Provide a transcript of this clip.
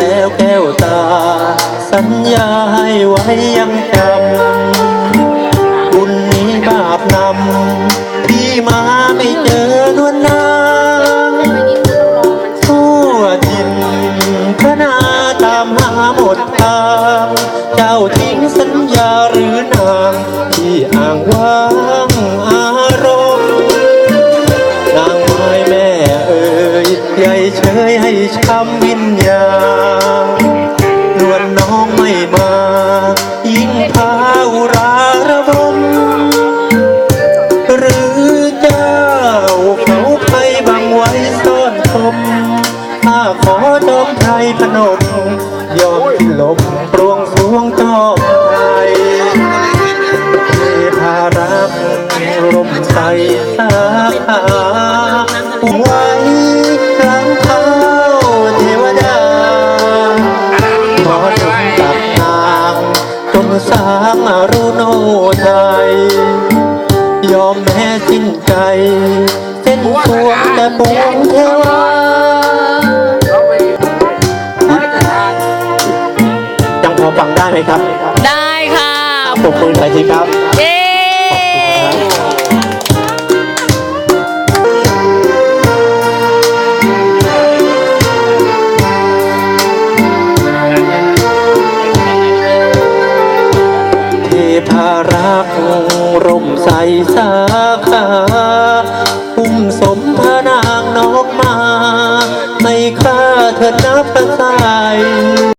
แล้วแก้วตา สัญญาให้ไว้ยังจำบุญนี้บาปนำพี่มาไม่เจอล้วนนางทั่วทินพระนาตามหาหมดตามเจ้าทิ้งสัญญาหรือนางที่อ้างว่า เชยให้ช้ำวิญญาณวลน้องไม่มา ยิ่งพาอุราระบมหรือเจ้าเขาไพบังไว้ซ่อนคมถ้าขอจอมไทยพนม ยอมที่ลมปรวงสวงจอมไทยเทพารักลมใสสาขาไว้กลาง สร้างอรุโนไทย ยอมแม้สิ้นใจเส้นสวงแต่ปวงเทวายังพอฟังได้ไหมครับ ได้ค่ะปรบมือหน่อยสิครับ กร่มใสสาขาอุ้มสมพระนางนอกมา ไม่ข้าเธอนับประสาย